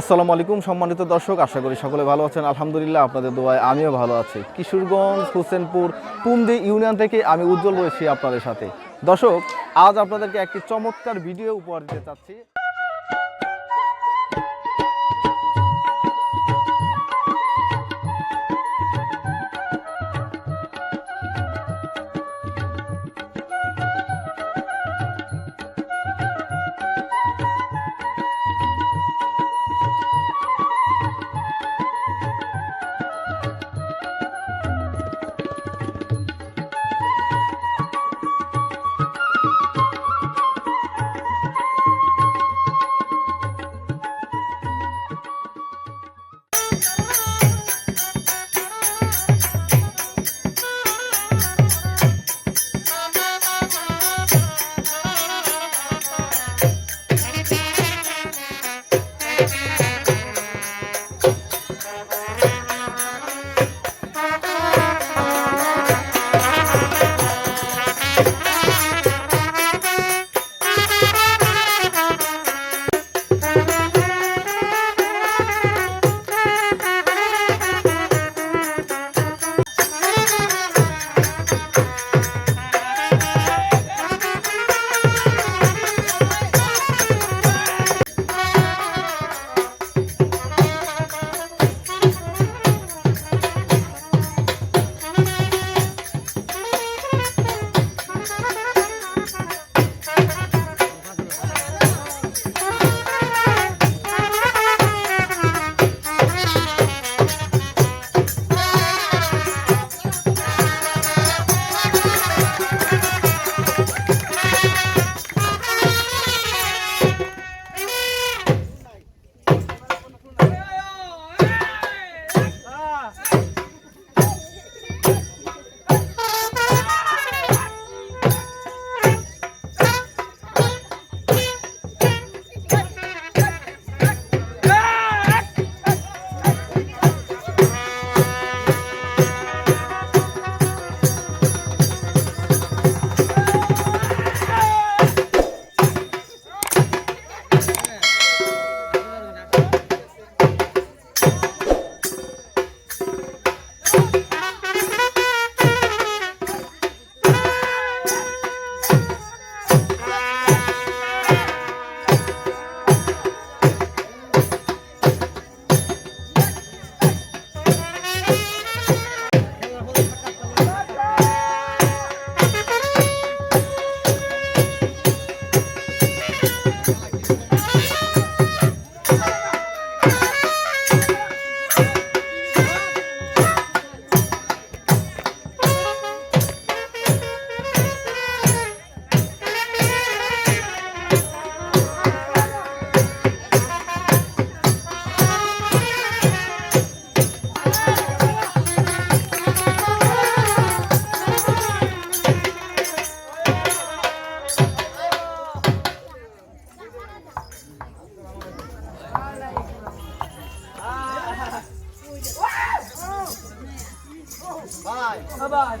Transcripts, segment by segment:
আসসালামু আলাইকুম সম্মানিত দর্শক, আশা করি সকলে ভালো আছেন। আলহামদুলিল্লাহ আপনাদের দোয়ায় আমিও ভালো আছি। কিশোরগঞ্জ, হোসেনপুর, পুমদি ইউনিয়ন থেকে আমি উজ্জ্বল রয়েছি আপনাদের সাথে। দর্শক, আজ আপনাদেরকে একটি চমৎকার ভিডিও উপহার দিতে চাচ্ছি।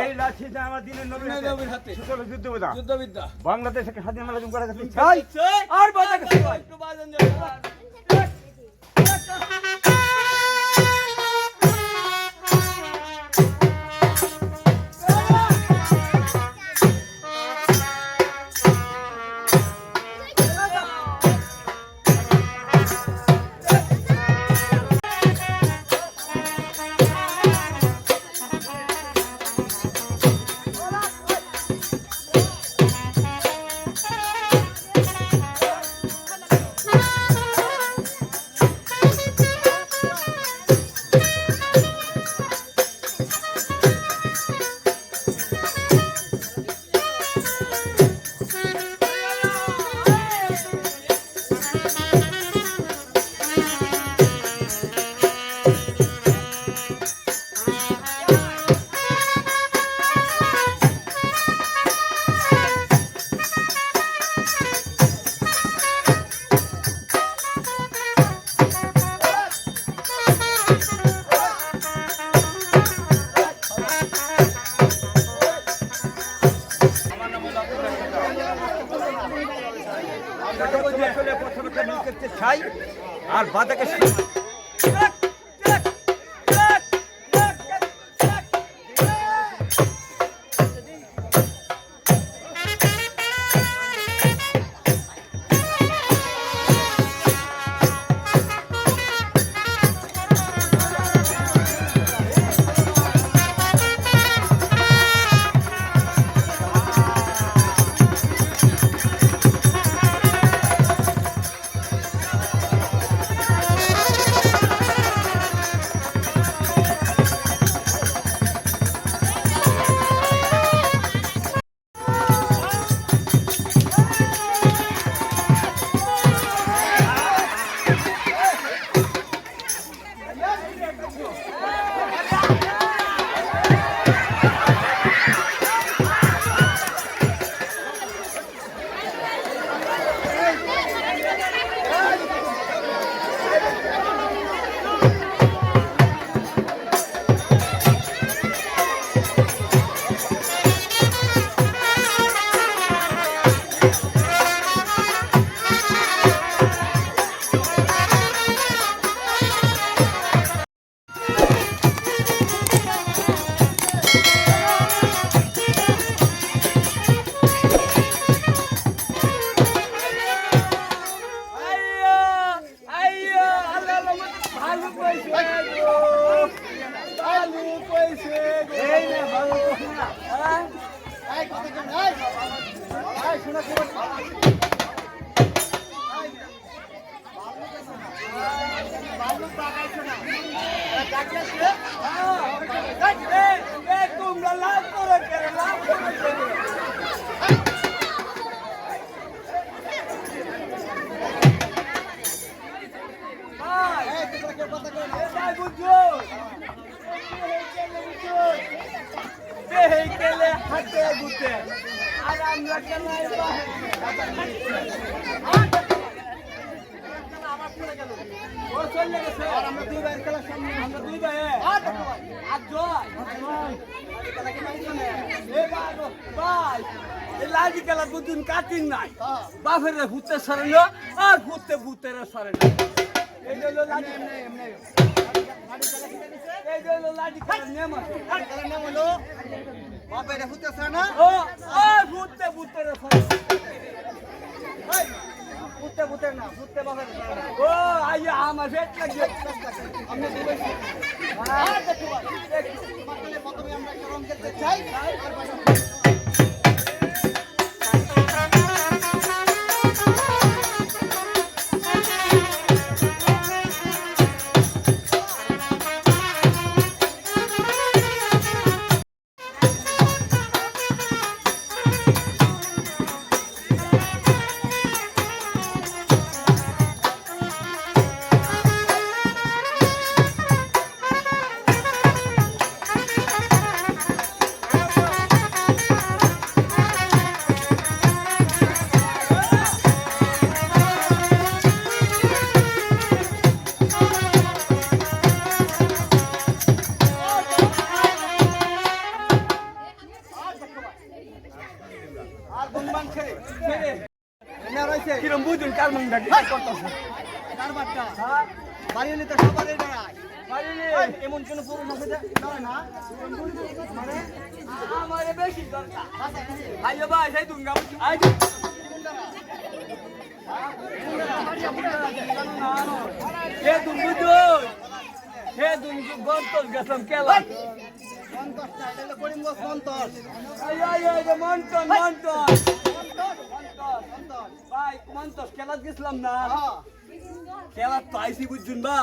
এই লাঠি আমার দিনের নবীর হাতে। হাতে যুদ্ধবিদ্যা। যুদ্ধবিদ্যা। বাংলাদেশকে স্বাধীন মালাজম করা যাচ্ছে আর বাধা Thank you. ও চলে গেছে আমরা দুই ভাইয়ের খেলার সামনে আমরা দুই ভাই আর জয় এ বাবা, ভাই এই লাজি খেলা দুদিন কাটিং নাই বাপের ভূতে সরানো আর ভূতে ভূতের সরানো এই হলো লাজি এই হলো লাজি খেলার নিয়ম আছে ও ও ভূতে ভূতের সরানো প্রথমে আমরা একটা রং লাগে চাই আর হ্যাঁ কিরম বুঝুন কার মন ডাকি করতেছে হ্যাঁ এমন কোন পুরুষ আছে যে নয় আমার বেশি দরকার। আইয়া ভাই সেই দুঙ্গা আই হে দুঙ্গু হে দুঙ্গু গেছম কেলা। সন্তোষ না এটা হলো Karimganj Santosh I I I মন্টন মন্টন সন্তোষ ভাই মন্তস খেলা গেছিলাম না হ্যাঁ খেলা তো আইসি বুঝছুন বা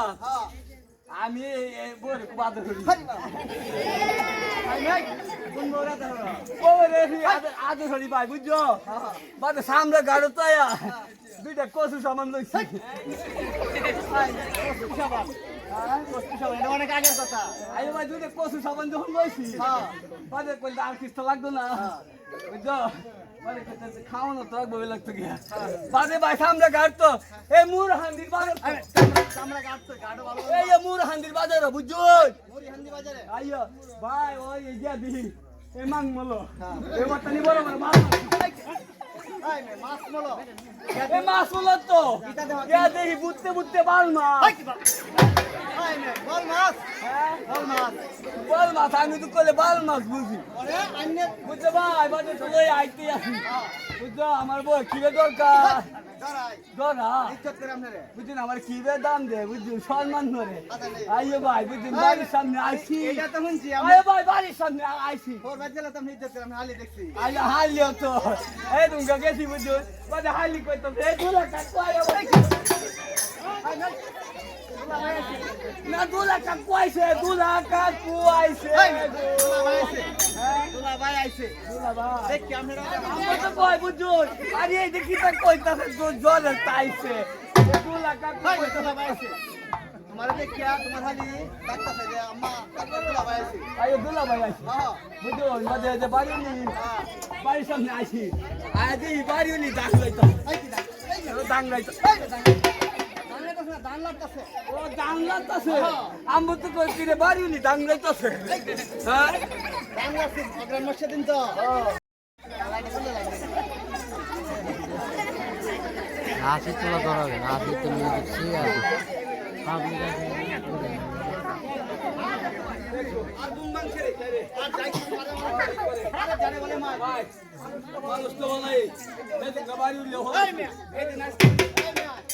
আমি আদর করি আদর করি ভাই বুঝছ বাদে সামনে গাড়ো তো দুইটা কসু সামান লইছি হ্যাঁ কষ্ট সাবান যখন হ্যাঁ কইলে আর কিছু লাগতো না বুঝছ খাওয়ানো তো ওই লাগতো গিয়া বাদে ভাই সামনে গাড় তো এই মুর হান্দির বাজার এই মুর হান্দির বাজার বুঝছ আইয়া ভাই ওই এই দিহি এ মাং মলো এ এই মে মাছ তো। দেখি বুঝতে বুঝতে বাল মাছ। বল? মাছ। হ্যাঁ? বল মাছ। আমি তো বাল মাছ বুঝি। বুঝতে ভাই বাজে চলে আইতে বুঝছ আমার বই কি দরকার। করে বুঝছেন আমার কিবে দাম দে বুঝছেন সম্মান আচ্ছা নে। আইয়ো ভাই বুঝছেন বাড়ির সামনে তো আমি আইয়ো ভাই বাড়ির সামনে বাদ তো করে দেখছি আইলে হালিও তো এই তুমি গেছি বুঝছ বাজে হালি কইতো এই দুলা কাকু আইয়ো ভাই না দুলা কাকু আইছে দুলা কাকু আইছে এই মে দুলা ভাই আইছে। হ্যাঁ দুলা ভাই আইছে দুলা ভাই দেখ। কি আমরা আমরা তো কই বুঝুন আরে দেখি তা কইতাছে জলে তাইছে। দুলা কাকু ভাই কইতাছে দুলা ভাই আইছে। তোমার দেখ কি তোমার হালি ডাক্তার যে আম্মা ডাক্তার দুলা ভাই আইছে। আইয়ো দুলা ভাই আইছে। হ্যাঁ বুঝুন বাজে যে বাড়ি নি হ্যাঁ। বাড়ির সামনে আইছি। আজ এই বাড়ি নি ডাক লইতো এই কি না দান লাগতাছে। ও ডাং লাগতাছে? আমু তো কই কিরে বাড়ি নি? ডাং লইতাছে হ্যাঁ? দান লাগছে অগ্রাম মাসে দিন তো। হাসি তোলা ধরাবে না হাসি তো নিয়ে দেখছি আর পাবলিক আর বুম মাংস রে আর যাই জানে বলে মা ভাই মানুষ তো বলাই এই তো দিন আসছে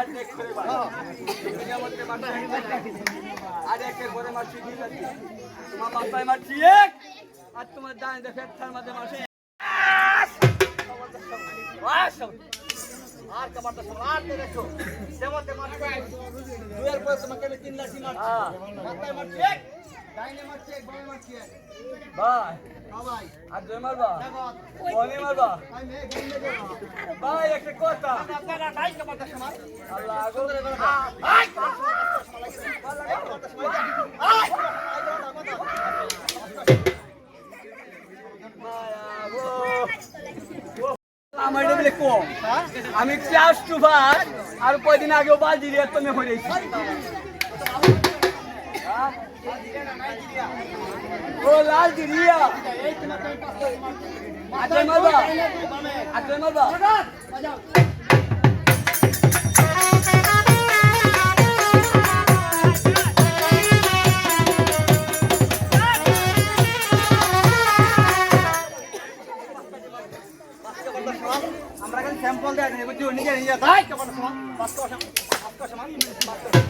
আর দেখ করে ভাই দুনিয়া মধ্যে মাথা হেঁটে আর একের পরে মারছি দুই যাচ্ছে তোমার মাথায় মারছি এক আর তোমার ডান দেখে একটার মাঝে মারছি। দেখো যেমন তে দুয়ের পরে তোমাকে আমি তিন লাঠি মারছি মাথায় মারছি এক ডাইনে মারছি এক বামে মারছি এক। ভাই। হ্যাঁ ভাই আর দুই মারবা? দেখো মারবা? আমি মে গেলে দেবো ভাই একটা কথা। আপনারা নাই কামারটা সমান আল্লাহ আমার কম। আমি ক্লাস টু ভাই আর কয়দিন আগেও বালজি দিয়ে তুমি হয়েছি ও লাল দিরিয়া আচ্ছা মারবা আচ্ছা মারবা আমরা এখন স্যাম্পল দেয় নেব যে নিজে নিজে তাই কামারটা সমান পাঁচ টাকা সমান পাঁচ টাকা সমান বুঝতে ভাই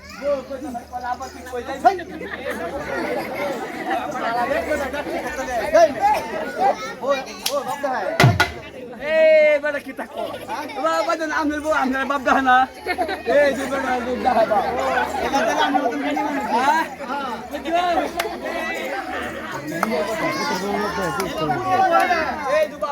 ও বাপ বাপ দেখা না এই যে দেখা বা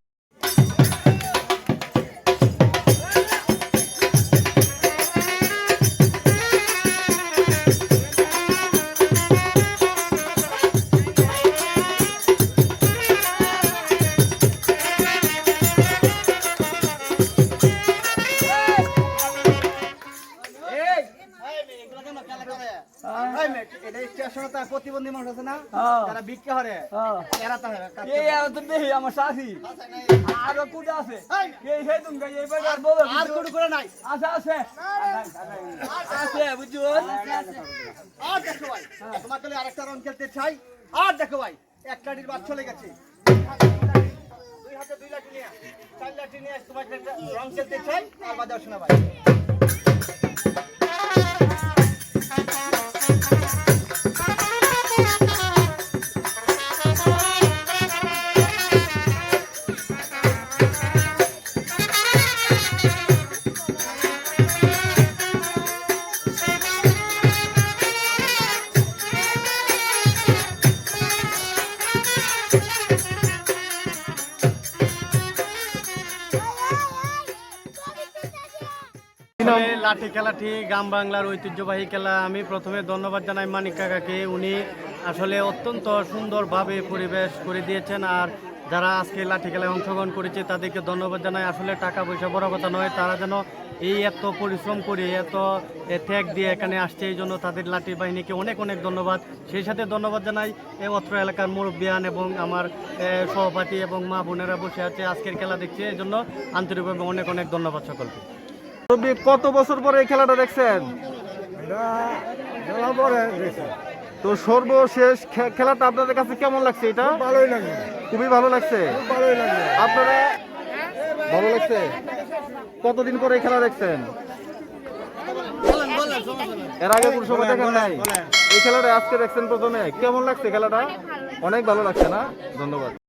আমার শাশি আরও কুটা আছে। এই, এই হে তুমি এই বাজার বলো আর কোনো করে নাই। আছে আছে। আছে বুঝছ? আর দেখো ভাই তোমার দলে আরেকটা রং খেলতে চাই। আর দেখো ভাই এক লাঠির বাদ চলে গেছে। দুই হাতে দুই লাঠি নিয়ে চার লাঠি নিয়ে তোমার একটা রং খেলতে চাই। আর বাজাও শোনা ভাই। আসলে লাঠি খেলাটি গ্রাম বাংলার ঐতিহ্যবাহী খেলা। আমি প্রথমে ধন্যবাদ জানাই মানিক কাকাকে। উনি আসলে অত্যন্ত সুন্দরভাবে পরিবেশ করে দিয়েছেন আর যারা আজকে লাঠি খেলায় অংশগ্রহণ করেছে তাদেরকে ধন্যবাদ জানাই। আসলে টাকা পয়সা বড় কথা নয়, তারা যেন এই এত পরিশ্রম করে, এত ত্যাগ দিয়ে এখানে আসছে, এই জন্য তাদের লাঠি বাহিনীকে অনেক অনেক ধন্যবাদ। সেই সাথে ধন্যবাদ জানাই অত্র এলাকার মুরব্বিয়ান এবং আমার সহপাঠী এবং মা বোনেরা বসে আছে, আজকের খেলা দেখছে। এই জন্য আন্তরিকভাবে অনেক অনেক ধন্যবাদ সকলকে। কত বছর পরে এই খেলাটা দেখছেন? তো সর্বশেষ খেলাটা আপনাদের কাছে কেমন লাগছে এটা? ভালোই লাগে খুবই ভালো লাগছে? ভালোই আপনারা ভালো লাগছে? কতদিন পরে এই খেলা দেখছেন? এর আগে কোন সময় দেখেন নাই? এই খেলাটা আজকে দেখছেন প্রথমে? কেমন লাগছে খেলাটা? অনেক ভালো লাগছে না? ধন্যবাদ।